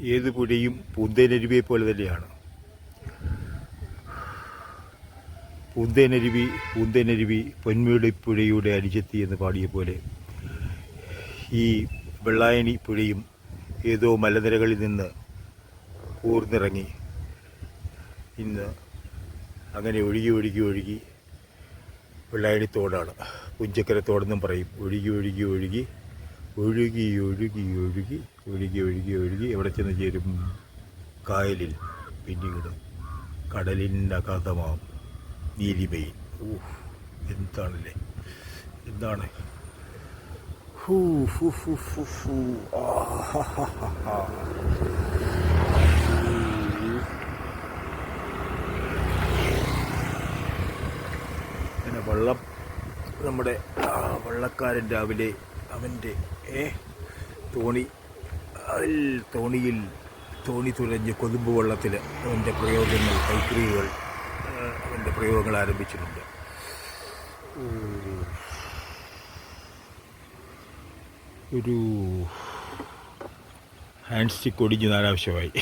ഏത് പുഴയും പൂന്തേനരുവിയെ പോലെ തന്നെയാണ്. പൂന്തേനരുവി പൂന്തേനരുവി പൊന്മുടി പുഴയുടെ അരിചെത്തി എന്ന് പാടിയ പോലെ ഈ വെള്ളായണി പുഴയും ഏതോ മലനിരകളിൽ നിന്ന് ഊർന്നിറങ്ങി. ഇന്ന് അങ്ങനെ ഒഴുകി ഒഴുകി ഒഴുകി വെള്ളായണി തോടാണ്. പുഞ്ചക്കര തോടെന്നും പറയും. ഒഴുകി ഒഴുകി ഒഴുകി ഒഴുകി ഒഴുകി ഒഴുകി ഒഴുകി ഒഴുകി ഒഴുകി എവിടെ ചെന്ന് ചേരും? കായലിൽ. പിന്നീട് കടലിനകതമാം നീലിമയിൽ. ഊഹ് എന്താണല്ലേ? എന്താണ്? ഹൂ ഹാ വെള്ളം. നമ്മുടെ വള്ളക്കാരൻ രാവിലെ അവന്റെ തോണി അതിൽ തോണിയിൽ തോണി തുരഞ്ഞ് കൊതുമ്പ് വെള്ളത്തിൽ അവന്റെ പ്രയോഗങ്ങൾ കൈക്രിയകൾ അവന്റെ പ്രയോഗങ്ങൾ ആരംഭിച്ചിട്ടുണ്ട്. ഒരു ഹാൻഡ് സ്റ്റിക്ക് ഒടിഞ്ഞ് നാലാവശ്യമായി.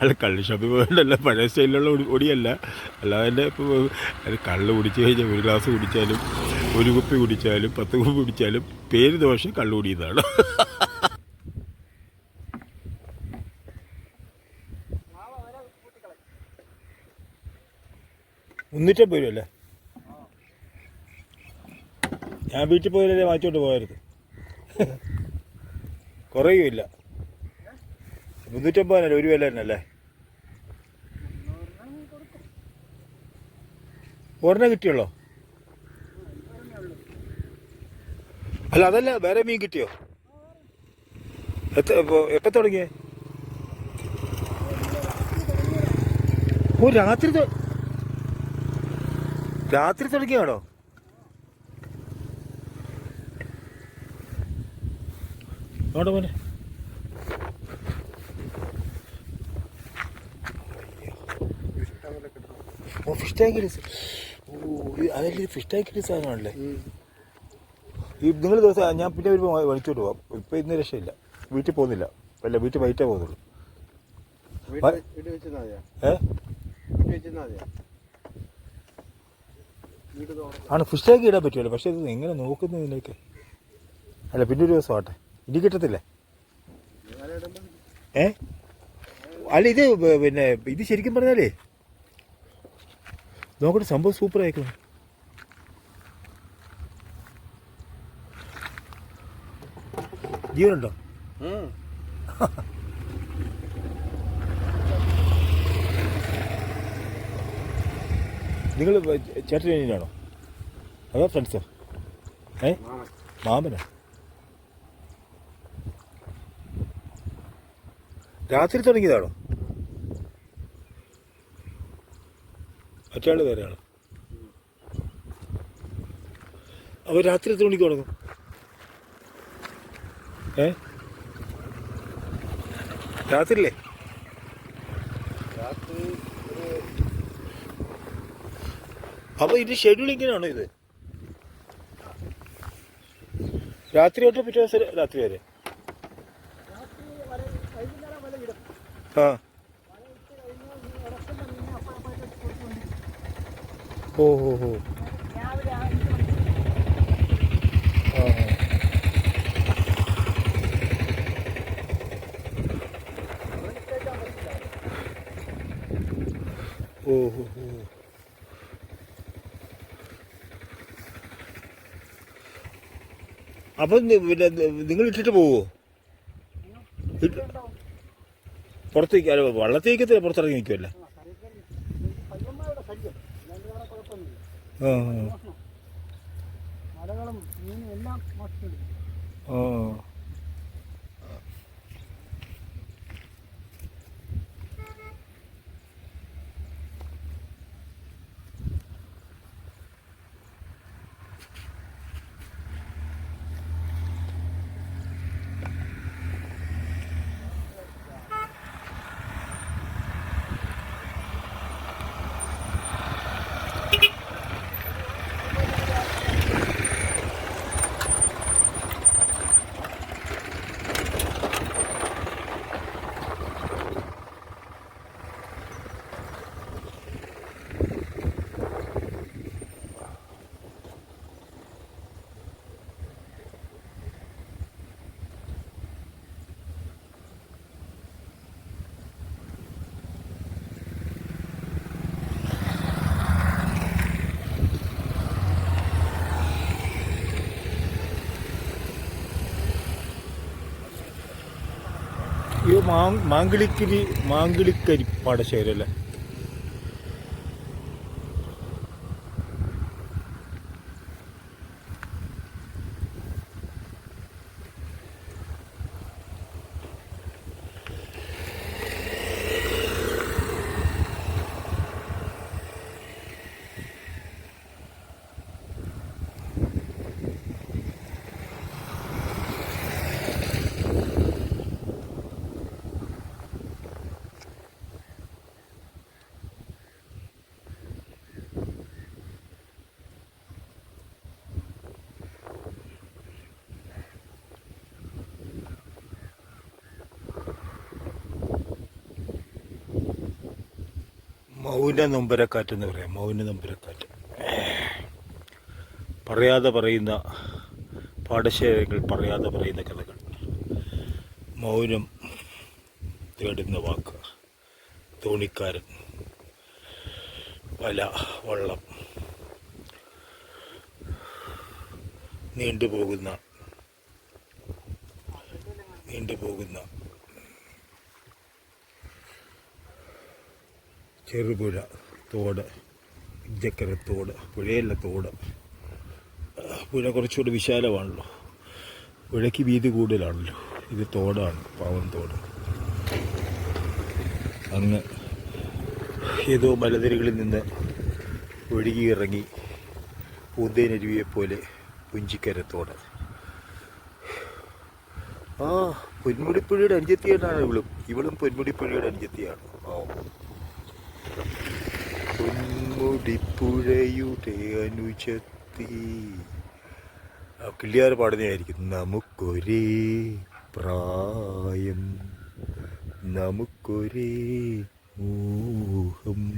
അല്ല കള്ള് ഷോപ്പിൽ പോകണ്ടല്ല പഴയ സ്റ്റൈലിലുള്ള ഒടി- ഒടിയല്ല. അല്ലാതെ ഇപ്പോൾ കള്ള് കുടിച്ച് കഴിഞ്ഞാൽ ഒരു ഗ്ലാസ് കുടിച്ചാലും ഒരു കുപ്പി കുടിച്ചാലും പത്ത് കുപ്പി കുടിച്ചാലും പേര് ദോഷം കള്ളുകൂടിയതാണ്. മുന്നൂറ്റമ്പത് രൂപ ഞാൻ വീട്ടിൽ പോയാലേ വാങ്ങിച്ചോണ്ട് പോകരുത്. കുറയുമില്ല. മുന്നൂറ്റമ്പതിനല്ലേ ഒരു വില തന്നെ അല്ലേ ഒരെണ്ണം കിട്ടിയുള്ളോ? അല്ല അതല്ല വേറെ മീൻ കിട്ടിയോ? എപ്പ എപ്പോൾ തുടങ്ങിയേ? ഓ രാത്രി തൊ- രാത്രി തുടങ്ങിയാണോ അവിടെ മോനെ. ഓ ഫിഷ് ടാങ്കിൽ ഓ അതല്ലേ ഫിഷ് ടാങ്കിൽ സാധനമാണല്ലേ? ഈ നിങ്ങൾ ദിവസം ഞാൻ പിന്നെ ഒരു വലിച്ചോട്ട് പോകാം ഇപ്പം ഇന്ന് രക്ഷയില്ല. വീട്ടിൽ പോകുന്നില്ല. അല്ല വീട്ടിൽ വൈകിട്ടേ പോകുന്നുള്ളൂ. ആണ് ഫുഷേക്ക് ഇടാൻ പറ്റുമല്ലോ. പക്ഷേ ഇത് എങ്ങനെ നോക്കുന്നു ഇതിലേക്ക് അല്ല പിന്നെ ഒരു ദിവസം ആട്ടെ ഇനി കിട്ടത്തില്ലേ? ഏ? അല്ല ഇത് പിന്നെ ഇത് ശരിക്കും പറഞ്ഞാലേ നോക്കട്ടെ സംഭവം സൂപ്പർ ആയിക്കുന്നു ജീവനുണ്ടോ നിങ്ങൾ ചേട്ടൻ കഴിഞ്ഞാണോ അതോ ഫ്രണ്ട്സോ ഏ. മാമനോ? രാത്രി തുടങ്ങിയതാണോ? മറ്റാൾ വേറെയാണോ അപ്പോൾ രാത്രി എത്ര മണിക്ക് തുടങ്ങും. ഏ? രാത്രിയില്ലേ? അപ്പോൾ ഇത് ഷെഡ്യൂൾ ഇങ്ങനെയാണോ ഇത്? രാത്രി തൊട്ട് പിറ്റേ ദിവസം രാത്രി വരെ? ആ. ഓ ഹോ ഹോ. അപ്പൊ പിന്നെ നിങ്ങൾ ഇട്ടിട്ട് പോവോ? പുറത്തേക്ക് അല്ല വള്ളത്തേക്കത്തില്ല പുറത്തിറങ്ങി നിൽക്കുമല്ലേ ഓ മാ മാങ്കിളിക്കരി മാങ്കിളിക്കരി മൗന നൊമ്പരക്കാറ്റ് എന്ന് പറയാം. മൗവിന്റെ നൊമ്പരക്കാറ്റ്. പറയാതെ പറയുന്ന പാടശേഖരങ്ങൾ പറയാതെ പറയുന്ന കഥകൾ. മൗനം തേടുന്ന വാക്ക്. തോണിക്കാരൻ. വല വള്ളം. നീണ്ടുപോകുന്ന നീണ്ടുപോകുന്ന ചെറുപുഴ തോട് ഇഞ്ചക്കര തോട് പുഴയല്ല തോട്. പുഴ കുറച്ചുകൂടി വിശാലമാണല്ലോ. പുഴയ്ക്ക് വീതി കൂടുതലാണല്ലോ. ഇത് തോടാണ് പാവം തോട്. അങ്ങ് ഏതോ മലനിരകളിൽ നിന്ന് ഒഴുകി ഇറങ്ങി പൂന്തേനരുവിയെപ്പോലെ പുഞ്ചിക്കര തോട്. ആ പൊന്മുടിപ്പുഴയുടെ അനുജത്തിയാണ് ഇവളും. ഇവളും പൊന്മുടിപ്പുഴയുടെ അനുജത്തിയാണ് പാവം പൊന്മുടിപ്പുഴയുടെ അനുജത്തി. കിള്ളിയാർ പാടുന്നതായിരിക്കും. നമുക്കൊരേ പ്രായം നമുക്കൊരേ മോഹം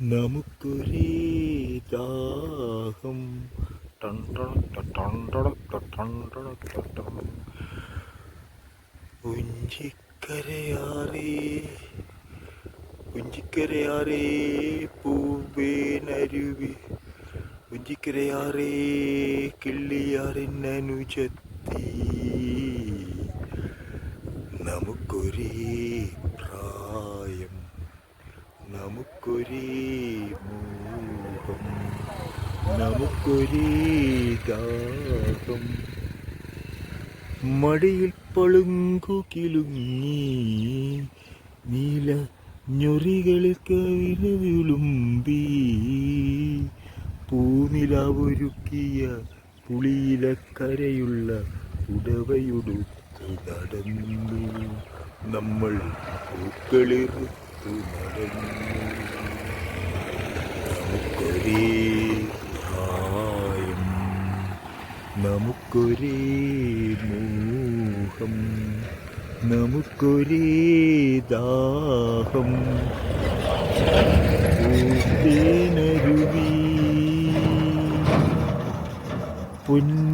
നമുക്കൊരേ ദാഹം. ഉഞ്ചിക്കരയാറേ ഉഞ്ചിക്കരയാറേ പൂവേനരുവി ഉഞ്ചിക്കരയാറേ കിള്ളിയാറിനനുജത്തി. നമുക്കൊരേ പ്രായം നമുക്കൊരേ മോഹം നമുക്കൊരേ ദാഹം. മടിയിൽ പളുങ്കു കിലുങ്ങി നീല ഞൊറികളിൽ കവിന വിളുമ്പി പൂനിലാവൊരുക്കിയ പുളിയിലക്കരയുള്ള ഉടവയുടുത്തു നടന്നു. നമ്മൾ പൂക്കളിറുത്തു നടന്നു. നമുക്കൊരേ നമുക്കൊരേ മോഹം. നമുക്കൊരേ ദാഹം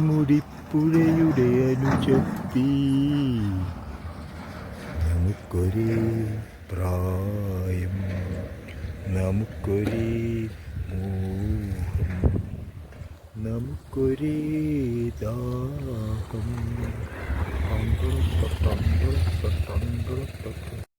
പൊന്മുടിപ്പുഴയുടെ അനുജത്തി നമുക്കൊരേ പ്രായം നമുക്കൊരേ മോഹം നമുക്കൊരേ ദാഹം. স্বতন্ত্র স্বতন্ত্র স্বতন্ত্র স্বতন্ত্র